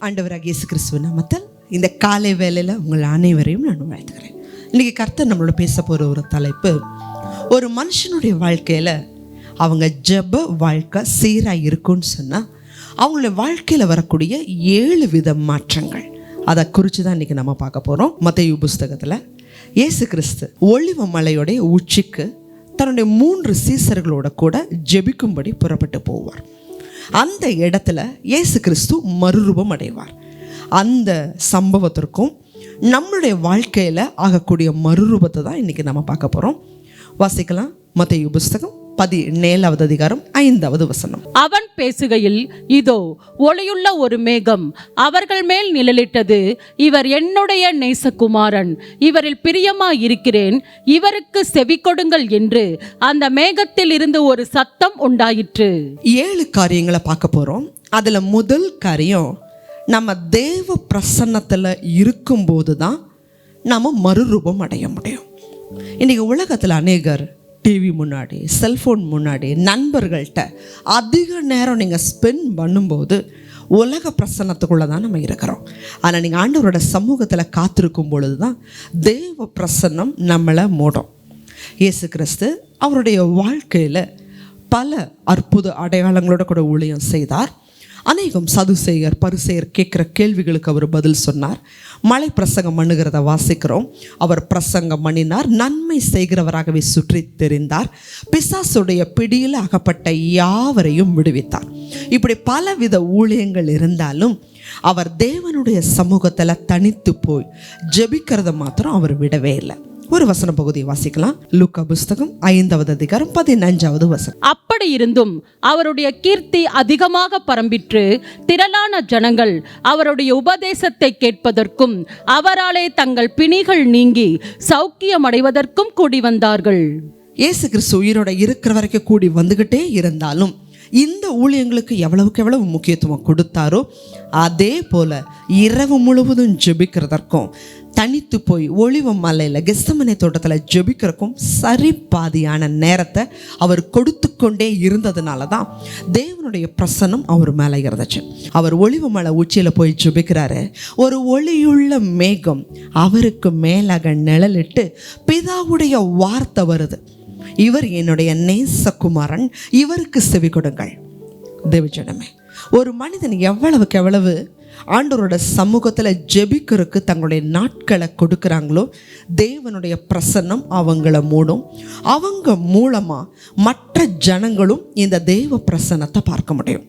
ஆண்டவராக இயேசு கிறிஸ்துவ நாமத்தில் இந்த காலை வேலையில் உங்கள் அனைவரையும் நான் வாழ்த்துக்கிறேன் இன்றைக்கி கர்த்தர் நம்மளோட பேச போகிற ஒரு தலைப்பு ஒரு மனுஷனுடைய வாழ்க்கையில் அவங்க ஜெப வாழ்க்கை சீராக இருக்குன்னு சொன்னால் அவங்களுடைய வாழ்க்கையில் வரக்கூடிய ஏழு வித மாற்றங்கள். அதை குறித்து தான் இன்றைக்கி நம்ம பார்க்க போகிறோம் மற்ற புஸ்தகத்தில் இயேசு கிறிஸ்து ஒளிவ மலையோடைய உச்சிக்கு தன்னுடைய மூன்று சீசர்களோட கூட ஜெபிக்கும்படி புறப்பட்டு போவார். அந்த இடத்துல இயேசு கிறிஸ்து மறுரூபம் அடைவார். அந்த சம்பவத்திற்கும் நம்மளுடைய வாழ்க்கையில் ஆகக்கூடிய மறுரூபத்தை தான் இன்றைக்கி நம்ம பார்க்க போகிறோம் வாசிக்கலாம். மத்திய புஸ்தகம் பதினேழாவது அதிகாரம் ஐந்தாவது வசனம். அவன் பேசுகையில் இதோ ஒளியுள்ள ஒரு மேகம் அவர்கள் மேல் நிழலிட்டது. இவர் என்னுடைய நேசகுமாரன். இவரில் பிரியமாய் இருக்கிறேன் இவருக்கு செவி கொடுங்கள் என்று அந்த மேகத்தில் இருந்து ஒரு சத்தம் உண்டாயிற்று. ஏழு காரியங்களை பார்க்க போகிறோம் அதில் முதல் காரியம் நம்ம தேவ பிரசன்னத்தில் இருக்கும்போது தான் நம்ம மறுரூபம் அடைய முடியும். இன்றைக்கி உலகத்தில் அநேகர் டிவி முன்னாடி செல்ஃபோன் முன்னாடி நண்பர்கள்ட்ட அதிக நேரம் நீங்கள் ஸ்பெண்ட் பண்ணும்போது உலக பிரசன்னத்துக்குள்ளே தான் நம்ம இருக்கிறோம். ஆனால் நீங்கள் ஆண்டவரோட சமூகத்தில் காத்திருக்கும் பொழுது தான் தேவ பிரசன்னம் நம்மளை மூடும். இயேசு கிறிஸ்து அவருடைய வாழ்க்கையில் பல அற்புத அடையாளங்களோட கூட ஊழியம் செய்தார். அநேகம் சதுசேயர் பரிசேயர் கேட்குற கேள்விகளுக்கு அவர் பதில் சொன்னார். மலை பிரசங்கம் பண்ணுகிறத வாசிக்கிறோம். அவர் பிரசங்கம் பண்ணினார். நன்மை செய்கிறவராகவே சுற்றி தெரிந்தார். பிசாசுடைய பிடியில் அகப்பட்ட யாவரையும் விடுவித்தார். இப்படி பலவித ஊழியங்கள் இருந்தாலும் அவர் தேவனுடைய சமூகத்தில் தனித்து போய் ஜெபிக்கிறத மாத்திரம் அவர் விடவே இல்லை. ஒரு வசன பகுதியை வாசிக்கலாம். லூக்கா புஸ்தகம் ஐந்தாவது அதிகாரம் பதினஞ்சாவது வசனம். அப்படி இருந்தும் அவருடைய கீர்த்தி அதிகமாக பரம்பிற்று. திரளான ஜனங்கள் அவருடைய உபதேசத்தை கேட்பதற்கும் அவராலே தங்கள் பிணிகள் நீங்கி சௌக்கியமடைவதற்கும் கூடி வந்தார்கள். இயேசு கிறிஸ்து உயிரோட இருக்கிற வரைக்கும் கூடி வந்துக்கிட்டே இருந்தாலும் இந்த ஊழியங்களுக்கு எவ்வளவுக்கு எவ்வளவு முக்கியத்துவம் கொடுத்தாரோ அதே போல இரவு முழுவதும் ஜெபிக்கிறதற்கும் தனித்து போய் ஒளிவு மலையில் கெஸ்தமனை தோட்டத்தில் ஜெபிக்கிறக்கும் சரி பாதியான நேரத்தை அவர் கொடுத்து கொண்டே இருந்ததுனால தான் தேவனுடைய பிரசன்னம் அவர் மேலே இருந்துச்சு. அவர் ஒளிவ மலை உச்சியில் போய் ஜெபிக்கிறாரு. ஒரு ஒளியுள்ள மேகம் அவருக்கு மேலாக நிழலிட்டு பிதாவுடைய வார்த்தை வருது. இவர் என்னுடைய நேசகுமாரன் இவருக்கு செவி கொடுங்கள். தேவஜனமே ஒரு மனிதன் எவ்வளவுக்கு எவ்வளவு ஆண்டவரோட சமூகத்தில் ஜெபிக்கிறதுக்கு தங்களுடைய நாட்களை கொடுக்குறாங்களோ தேவனுடைய பிரசன்னம் அவங்கள மூடும். அவங்க மூலமாக மற்ற ஜனங்களும் இந்த தெய்வ பிரசன்னத்தை பார்க்க முடியும்.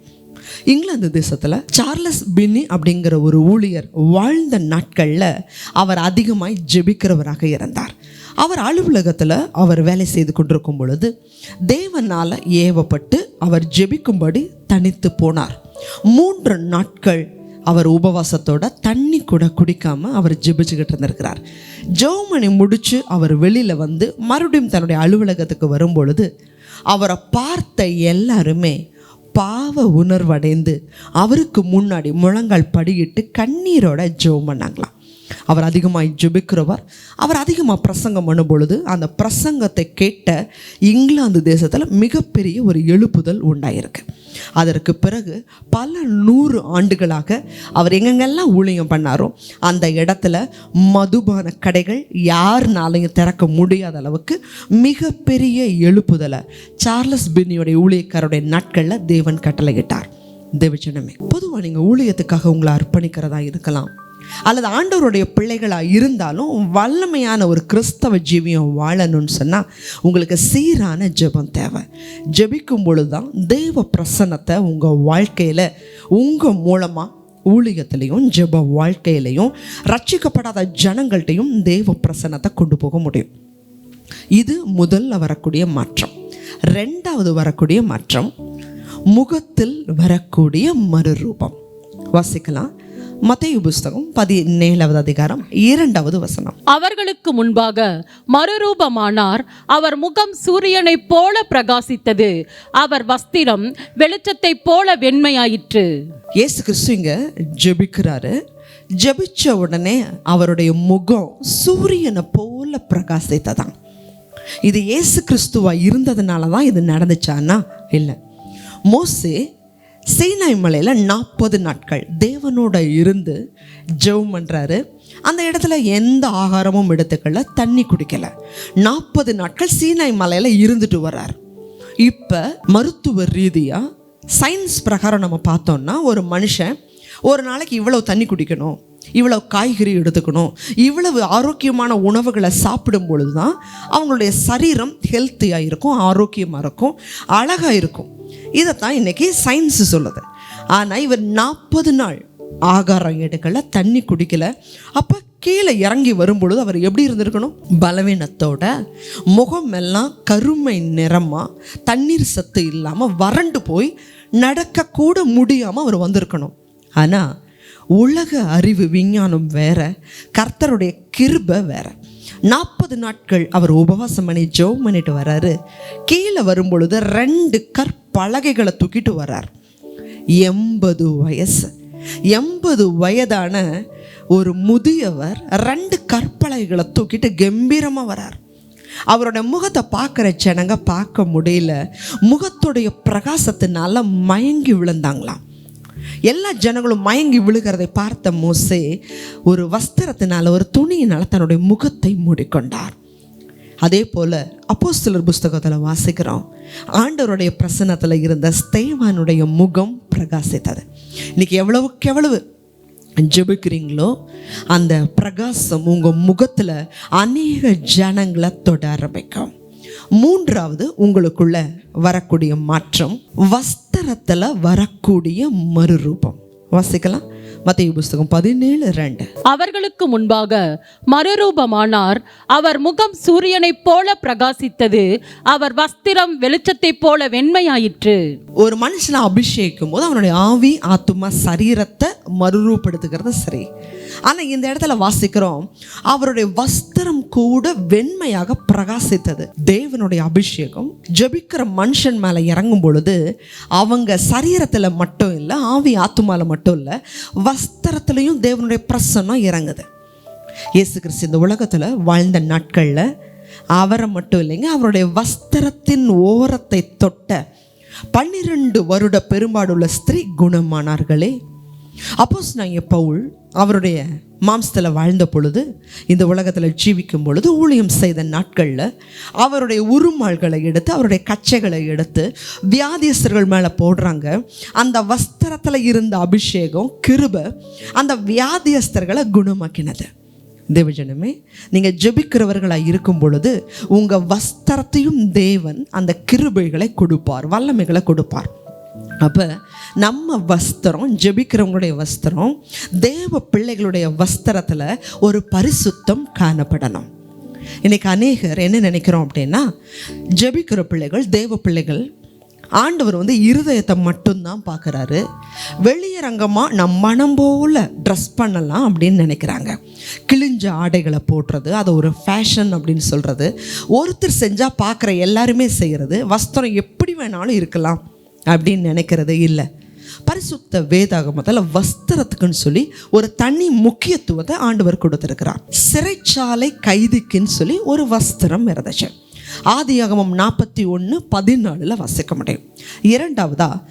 இங்கிலாந்து தேசத்தில் சார்லஸ் பின்னி அப்படிங்கிற ஒரு ஊழியர் வாழ்ந்த நாட்களில் அவர் அதிகமாய் ஜெபிக்கிறவராக இருந்தார். அவர் அலுவலகத்தில் அவர் வேலை செய்து கொண்டிருக்கும் பொழுது தேவனால் ஏவப்பட்டு அவர் ஜெபிக்கும்படி தனித்து போனார். மூன்று நாட்கள் அவர் உபவாசத்தோட தண்ணி கூட குடிக்காம அவர் ஜெபிச்சுக்கிட்டு இருந்திருக்கிறார். ஜெவமணி முடிச்சு அவர் வெளியில் வந்து மறுபடியும் தன்னுடைய அலுவலகத்துக்கு வரும்பொழுது அவரை பார்த்த எல்லாருமே பாவ உணர்வடைந்து அவருக்கு முன்னாடி முழங்கால் படியிட்டு கண்ணீரோட ஜெபம் பண்ணாங்களாம். அவர் அதிகமாக ஜெபிக்கிறவர். அவர் அதிகமாக பிரசங்கம் பண்ணும் பொழுது அந்த பிரசங்கத்தை கேட்ட இங்கிலாந்து தேசத்தில் மிகப்பெரிய ஒரு எழுப்புதல் உண்டாயிருக்கு. அதற்கு பிறகு பல நூறு ஆண்டுகளாக அவர் எங்கெங்கெல்லாம் ஊழியம் பண்ணாரோ அந்த இடத்துல மதுபான கடைகள் யாருனாலையும் திறக்க முடியாத அளவுக்கு மிகப்பெரிய எழுப்புதலை சார்லஸ் பின்னியோடைய ஊழியக்காரருடைய நாட்களில் தேவன் கட்டளையிட்டார். தேவச்சனமே பொதுவாக நீங்கள் ஊழியத்துக்காக உங்களை அர்ப்பணிக்கிறதா இருக்கலாம். அல்லது ஆண்டவருடைய பிள்ளைகளாக இருந்தாலும் வல்லமையான ஒரு கிறிஸ்தவ ஜீவியம் வாழணும்னு சொன்னால் உங்களுக்கு சீரான ஜெபம் தேவை. ஜெபிக்கும் பொழுது தான் தெய்வ பிரசன்னத்தை உங்கள் வாழ்க்கையில் உங்கள் மூலமாக ஊழியத்திலையும் ஜெப வாழ்க்கையிலையும் ரட்சிக்கப்படாத ஜனங்கள்கிட்டையும் தெய்வ பிரசன்னத்தை கொண்டு போக முடியும். இது முதல்ல வரக்கூடிய மாற்றம். ரெண்டாவது வரக்கூடிய மாற்றம் முகத்தில் வரக்கூடிய மறுரூபம். வாசிக்கலாம். மத்தேயு புஸ்தகம் பதினேழாவது அதிகாரம் இரண்டாவது வசனம். அவர்களுக்கு முன்பாக மறுரூபமானார். அவர் முகம் சூரியனைப் போல பிரகாசித்தது. அவர் வஸ்திரம் வெளிச்சத்தைப் போல வெண்மையாயிற்று. இயேசு கிறிஸ்து இங்க ஜெபிக்கிறாரு. ஜெபிச்ச உடனே அவருடைய முகம் சூரியனை போல பிரகாசித்ததாம். இது இயேசு கிறிஸ்துவா இருந்ததுனால தான் இது நடந்துச்சான்னா இல்லை. மோசே சீனாய் மலையில் நாற்பது நாட்கள் தேவனோட இருந்து ஜெபம் பண்ணுறாரு அந்த இடத்துல எந்த ஆகாரமும் எடுத்துக்கல தண்ணி குடிக்கலை. நாற்பது நாட்கள் சீனாய் மலையில் இருந்துட்டு வர்றார். இப்போ மருத்துவ ரீதியாக சயின்ஸ் பிரகாரம் நம்ம பார்த்தோம்னா ஒரு மனுஷன் ஒரு நாளைக்கு இவ்வளோ தண்ணி குடிக்கணும் இவ்வளவு காய்கறி எடுத்துக்கணும் இவ்வளவு ஆரோக்கியமான உணவுகளை சாப்பிடும் பொழுது தான் அவங்களுடைய சரீரம் ஹெல்த்தியாக இருக்கும் ஆரோக்கியமாக இருக்கும் அழகாக இருக்கும். இதைத்தான் இன்னைக்கு சயின்ஸ் சொல்லுது. ஆனால் இவர் நாற்பது நாள் ஆகாரம் எடுக்கல தண்ணி குடிக்கல. அப்போ கீழே இறங்கி வரும்பொழுது அவர் எப்படி இருந்திருக்கணும்? பலவீனத்தோட முகமெல்லாம் கருமை நிறமாக தண்ணீர் சத்து இல்லாமல் வறண்டு போய் நடக்கக்கூட முடியாமல் அவர் வந்திருக்கணும். ஆனால் உலக அறிவு விஞ்ஞானம் வேற கர்த்தருடைய கிருபை வேற. நாற்பது நாட்கள் அவர் உபவாசம் பண்ணி ஜோம் பண்ணிட்டு வர்றாரு கீழே வரும்பொழுது ரெண்டு பலகைகளை தூக்கிட்டு வர்றார். எண்பது வயசு. எண்பது வயதான ஒரு முதியவர் ரெண்டு கற்பலகைகளை தூக்கிட்டு கம்பீரமாக வரார் அவரோட முகத்தை பார்க்குற ஜனங்க பார்க்க முடியல. முகத்துடைய பிரகாசத்தினால மயங்கி விழுந்தாங்களாம். எல்லா ஜனங்களும் மயங்கி விழுகிறதை பார்த்த மோசே ஒரு வஸ்திரத்தினால ஒரு துணியினால் தன்னுடைய முகத்தை மூடிக்கொண்டார். அதே போல் அப்போஸ்தலர் புஸ்தகத்தில் வாசிக்கிறோம். ஆண்டவருடைய பிரசன்னத்தில் இருந்த ஸ்தேவானுடைய முகம் பிரகாசித்தது. இன்னைக்கு எவ்வளவுக்கு எவ்வளவு ஜெபிக்கிறீங்களோ அந்த பிரகாசம் உங்கள் முகத்தில் அநேக ஜனங்களை தொட ஆரம்பிக்கும். மூன்றாவது உங்களுக்குள்ள வரக்கூடிய மாற்றம் வஸ்திரத்தில் வரக்கூடிய மறுரூபம். வாசிக்கலாம். மத்திய புஸ்தகம் பதினேழு ரெண்டு. அவர்களுக்கு முன்பாக மறுரூபமானார். அவர் முகம் சூரியனைப் போல பிரகாசித்தது. அவர் வஸ்திரம் வெளிச்சத்தைப் போல வெண்மையாயிற்று. ஒரு மனுஷனை அபிஷேகிக்கும் போது அவனுடைய ஆவி ஆத்துமா சரீரத்தை மறுரூபடுத்துகிறது சரி. ஆனால் இந்த இடத்துல வாசிக்கிறோம் அவருடைய வஸ்திரம் கூட வெண்மையாக பிரகாசித்தது. தேவனுடைய அபிஷேகம் ஜெபிக்கிற மனுஷன் மேலே இறங்கும் பொழுது அவங்க சரீரத்தில் மட்டும் இல்லை ஆவி ஆத்துமால மட்டும் இல்லை வஸ்திரத்துலேயும் தேவனுடைய பிரசன்னம் இறங்குது. இயேசு கிறிஸ்து இந்த உலகத்தில் வாழ்ந்த நாட்களில் அவரை மட்டும் இல்லைங்க அவருடைய வஸ்திரத்தின் ஓரத்தை தொட்ட பன்னிரண்டு வருட பெரும்பாடுள்ள ஸ்திரீ குணமானார்களே. அப்போஸ் நான் பவுல் அவருடைய மாம்சத்தில் வாழ்ந்த பொழுது இந்த உலகத்தில் ஜீவிக்கும் பொழுது ஊழியம் செய்த நாட்களில் அவருடைய உருமாள்களை எடுத்து அவருடைய கச்சைகளை எடுத்து வியாதியஸ்தர்கள் மேலே போடுறாங்க. அந்த வஸ்திரத்தில் இருந்த அபிஷேகம் கிருபை அந்த வியாதியஸ்தர்களை குணமாக்கினது. தேவஜனமே நீங்கள் ஜெபிக்கிறவர்களாக இருக்கும் பொழுது உங்கள் வஸ்திரத்தையும் தேவன் அந்த கிருபைகளை கொடுப்பார் வல்லமைகளை கொடுப்பார். அப்போ நம்ம வஸ்திரம் ஜெபிக்கிறவங்களுடைய வஸ்திரம் தேவ பிள்ளைகளுடைய வஸ்திரத்தில் ஒரு பரிசுத்தம் காணப்படணும். இன்னைக்கு அநேகர் என்ன நினைக்கிறோம் அப்படின்னா ஜெபிக்கிற பிள்ளைகள் தேவ பிள்ளைகள் ஆண்டவர் வந்து இருதயத்தை மட்டும்தான் பார்க்குறாரு. வெளியரங்கமாக நம் மனம் போல் ட்ரெஸ் பண்ணலாம் அப்படின்னு நினைக்கிறாங்க. கிழிஞ்ச ஆடைகளை போடுறது அதை ஒரு ஃபேஷன் அப்படின்னு சொல்கிறது ஒருத்தர் செஞ்சால் பார்க்குற எல்லாருமே செய்கிறது வஸ்திரம் எப்படி வேணாலும் இருக்கலாம். அப்படின்னு நினைக்கிறது இல்லை. பரிசுத்த வேதாகமத்தில் வஸ்திரத்துக்குன்னு சொல்லி ஒரு தனி முக்கியத்துவத்தை ஆண்டவர் கொடுத்துருக்கிறார். சிறைச்சாலை கைதிக்குன்னு சொல்லி ஒரு வஸ்திரம் இருந்துச்சு. ஆதியாகமம் நாற்பத்தி ஒன்று பதினாலில் வாசிக்க முடியும். இரண்டாவதா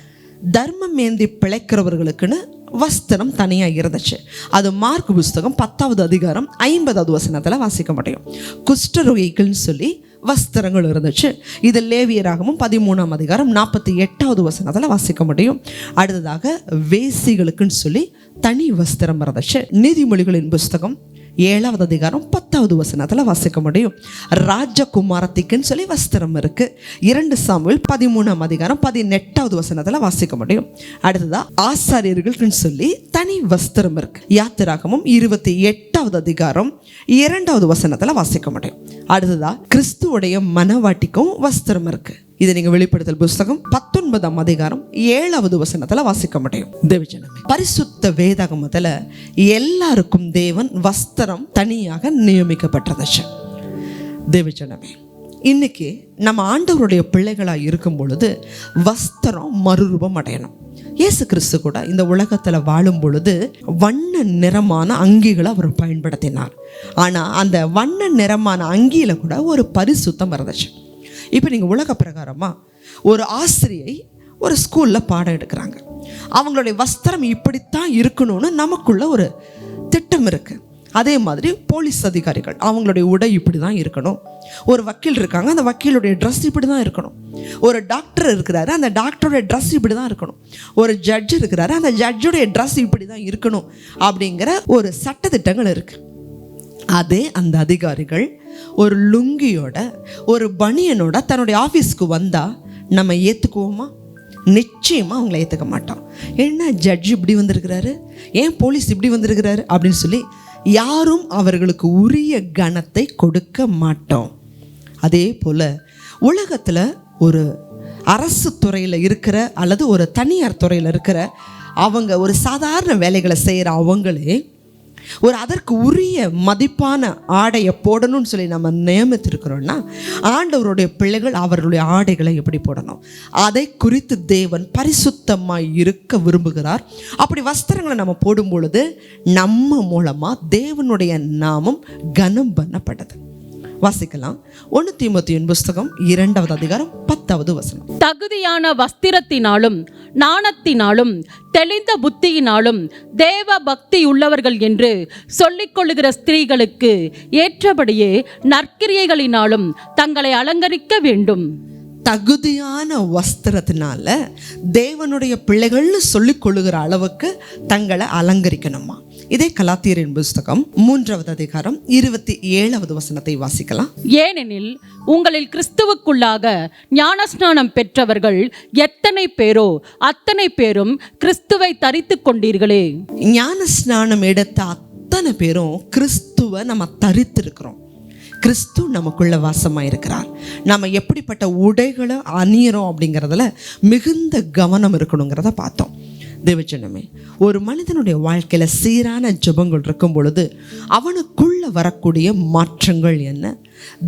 தர்மம் ஏந்தி பிழைக்கிறவர்களுக்குன்னு வஸ்திரம் தனியாக இருந்துச்சு. அது மார்க் புஸ்தகம் பத்தாவது அதிகாரம் ஐம்பதாவது வசனத்தில் வாசிக்க முடியும். குஷ்டரோகிகள்னு சொல்லி வஸ்திரங்கள் இருந்துச்சு. இது லேவியராகவும் பதிமூணாம் அதிகாரம் நாற்பத்தி எட்டாவது வசனத்தில் வாசிக்க முடியும். அடுத்ததாக வேசிகளுக்குன்னு சொல்லி தனி வஸ்திரம் இருந்துச்சு. நீதிமொழிகளின் புஸ்தகம் ஏழாவது அதிகாரம் பத்தாவது வசனத்தில் வாசிக்க முடியும். ராஜகுமாரத்திக்குன்னு சொல்லி வஸ்திரம் இருக்கு. இரண்டு சாமுவேல் பதிமூணாம் அதிகாரம் பதினெட்டாவது வசனத்தில் வாசிக்க முடியும். அடுத்ததாக ஆசாரியர்களுக்குன்னு சொல்லி தனி வஸ்திரம் இருக்குது யாத்திராகமும் இருபத்தி எட்டாவது அதிகாரம் இரண்டாவது வசனத்தில் வாசிக்க முடியும். அடுத்ததாக கிறிஸ்துவோடைய மனவாட்டிக்கும் வஸ்திரம் இருக்குது இது நீங்கள் வெளிப்படுத்தல் புஸ்தகம் பத்தொன்பதாம் அதிகாரம் ஏழாவது வசனத்துல வாசிக்க முடியும். தேவஜனமே. பரிசுத்த வேதாகமத்துல எல்லாருக்கும் தேவன் வஸ்திரம் தனியாக நியமிக்கப்பட்டதுச்சு. தேவஜனமே. இன்னைக்கு நம்ம ஆண்டவருடைய பிள்ளைகளாக இருக்கும் பொழுது வஸ்திரம் மறுரூபம் அடையணும். இயேசு கிறிஸ்து கூட இந்த உலகத்தில் வாழும் பொழுது வண்ண நிறமான அங்கிகளை அவர் பயன்படுத்தினார். ஆனால் அந்த வண்ண நிறமான அங்கியில் கூட ஒரு பரிசுத்தம் இருந்துச்சு. இப்போ நீங்கள் உலக பிரகாரமாக ஒரு ஆசிரியை ஒரு ஸ்கூலில் பாடம் எடுக்கிறாங்க. அவங்களுடைய வஸ்திரம் இப்படித்தான் இருக்கணும்னு நமக்குள்ள ஒரு திட்டம் இருக்குது அதே மாதிரி போலீஸ் அதிகாரிகள் அவங்களுடைய உடை இப்படி தான் இருக்கணும். ஒரு வக்கீல் இருக்காங்க அந்த வக்கீலுடைய ட்ரெஸ் இப்படி தான் இருக்கணும். ஒரு டாக்டர் இருக்கிறாரு அந்த டாக்டருடைய ட்ரெஸ் இப்படி தான் இருக்கணும். ஒரு ஜட்ஜ் இருக்கிறாரு அந்த ஜட்ஜுடைய ட்ரெஸ் இப்படி தான் இருக்கணும் அப்படிங்கிற ஒரு சட்டத்திட்டங்கள் இருக்குது அதே அந்த அதிகாரிகள் ஒரு லுங்கியோட ஒரு பனியனோட தன்னுடைய ஆஃபீஸ்க்கு வந்தால் நம்ம ஏற்றுக்குவோமா நிச்சயமாக அவங்கள ஏற்றுக்க மாட்டோம் என்ன ஜட்ஜ் இப்படி வந்திருக்கிறாரு? ஏன் போலீஸ் இப்படி வந்திருக்கிறாரு? அப்படின்னு சொல்லி யாரும் அவர்களுக்கு உரிய கணத்தை கொடுக்க மாட்டோம். அதே போல் உலகத்தில் ஒரு அரசு துறையில் இருக்கிற அல்லது ஒரு தனியார் துறையில் இருக்கிற அவங்க ஒரு சாதாரண வேலைகளை செய்கிற அவங்களே ஒரு அதற்கு உரிய மதிப்பான ஆடையை போடணும்னு சொல்லி நம்ம நியமித்திருக்கிறோம்னா ஆண்டவருடைய பிள்ளைகள் அவர்களுடைய ஆடைகளை எப்படி போடணும்? அதை குறித்து தேவன் பரிசுத்தமாக இருக்க விரும்புகிறார். அப்படி வஸ்திரங்களை நம்ம போடும் பொழுது நம்ம மூலமாக தேவனுடைய நாமம் கனம் பண்ணப்பட்டது. வாசிக்கலாம். ஒன்று தீமோத்தியின் புஸ்தகம் இரண்டாவது அதிகாரம் பத்தாவது வசனம். தகுதியான வஸ்திரத்தினாலும் நாணத்தினாலும் தெளிந்த புத்தியினாலும் தேவ பக்தி உள்ளவர்கள் என்று சொல்லிக்கொள்ளுகிற ஸ்திரீகளுக்கு ஏற்றபடியே நற்கிரியைகளினாலும் தங்களை அலங்கரிக்க வேண்டும். தகுதியான வஸ்திரத்தினால தேவனுடைய பிள்ளைகள்னு சொல்லிக் கொள்ளுகிற அளவுக்கு தங்களை அலங்கரிக்கணுமா? இதே கலாத்தியரின் புஸ்தகம் மூன்றாவது அதிகாரம் இருபத்தி ஏழாவது வசனத்தை வாசிக்கலாம். ஏனெனில் உங்களில் கிறிஸ்துவுக்குள்ளாக ஞானஸ்நானம் பெற்றவர்கள் எத்தனை பேரோ அத்தனை பேரும் கிறிஸ்துவை தரித்துக் கொண்டீர்களே. ஞான ஸ்நானம் எடுத்த அத்தனை பேரும் கிறிஸ்துவை நம்ம தரித்திருக்கிறோம். கிறிஸ்து நமக்குள்ள வாசமாக இருக்கிறார் நம்ம எப்படிப்பட்ட உடைகளை அணியிறோம் அப்படிங்கிறதுல மிகுந்த கவனம் இருக்கணுங்கிறத பார்த்தோம். தேவச்சனமே ஒரு மனிதனுடைய வாழ்க்கையில் சீரான ஜபங்கள் இருக்கும் பொழுது அவனுக்குள்ளே வரக்கூடிய மாற்றங்கள் என்ன?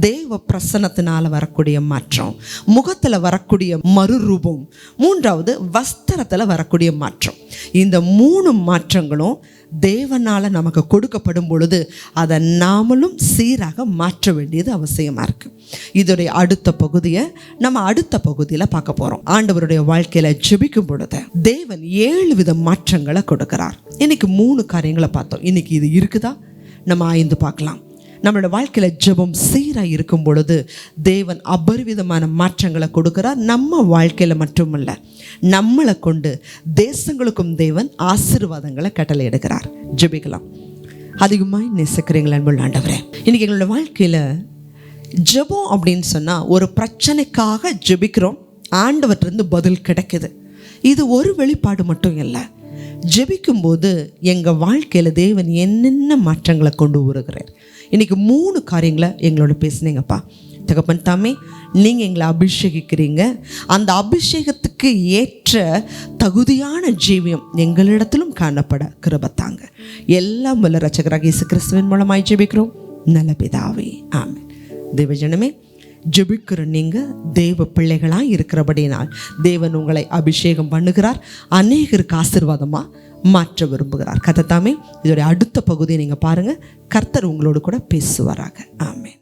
தேவ பிரசனத்தினால் வரக்கூடிய மாற்றம் முகத்தில் வரக்கூடிய மறுரூபம் மூன்றாவது வஸ்திரத்தில் வரக்கூடிய மாற்றம். இந்த மூணு மாற்றங்களும் தேவனால் நமக்கு கொடுக்கப்படும் பொழுது அதை நாமளும் சீராக மாற்ற வேண்டியது அவசியமாக இருக்குது இதோடைய அடுத்த பகுதியை நம்ம அடுத்த பகுதியில் பார்க்க போகிறோம் ஆண்டவருடைய வாழ்க்கையில் ஜெபிக்கும் பொழுது தேவன் ஏழு வித மாற்றங்களை கொடுக்கிறார். இன்றைக்கி மூணு காரியங்களை பார்த்தோம். இன்னைக்கு இது இருக்குதா? நம்ம ஆய்ந்து பார்க்கலாம். நம்மளோட வாழ்க்கையில் ஜெபம் சீராக இருக்கும் பொழுது தேவன் அபரிவிதமான மாற்றங்களை கொடுக்குறார். நம்ம வாழ்க்கையில் மட்டுமல்ல நம்மளை கொண்டு தேசங்களுக்கும் தேவன் ஆசீர்வாதங்களை கட்டளை எடுக்கிறார். ஜெபிக்கலாம். அதிகமாக நேசிக்கிறீங்களா அன்புள்ள ஆண்டவரே. இன்னைக்கு எங்களோட வாழ்க்கையில் ஜெபம் அப்படின்னு சொன்னால் ஒரு பிரச்சனைக்காக ஜெபிக்கிறோம். ஆண்டவற்றிருந்து பதில் கிடைக்குது. இது ஒரு வெளிப்பாடு மட்டும் இல்லை. ஜெபிக்கும்போது எங்கள் வாழ்க்கையில் தேவன் என்னென்ன மாற்றங்களை கொண்டு வருகிறார்? இன்னைக்கு மூணு காரியங்களை எங்களோட பேசுனீங்கப்பா. தகப்பன் தாமே நீங்கள் எங்களை அபிஷேகிக்கிறீங்க. அந்த அபிஷேகத்துக்கு ஏற்ற தகுதியான ஜீவியம் எங்களிடத்திலும் காணப்பட கிருபத்தாங்க. எல்லாம் வல்ல ரச்சகராக இயேசு கிறிஸ்துவின் மூலமாய் ஜெபிக்கிறோம். நல்ல பிதாவே ஆமென். தேவஜனமே ஜெபிக்கிற நீங்கள் தேவ பிள்ளைகளாக இருக்கிறபடினால் தேவன் உங்களை அபிஷேகம் பண்ணுகிறார். அநேகருக்கு ஆசிர்வாதமாக மாற்ற விரும்புகிறார். கதை தாமே இதோடைய அடுத்த பகுதியை நீங்கள் பாருங்கள் கர்த்தர் உங்களோடு கூட பேசுவாராக. ஆமென்.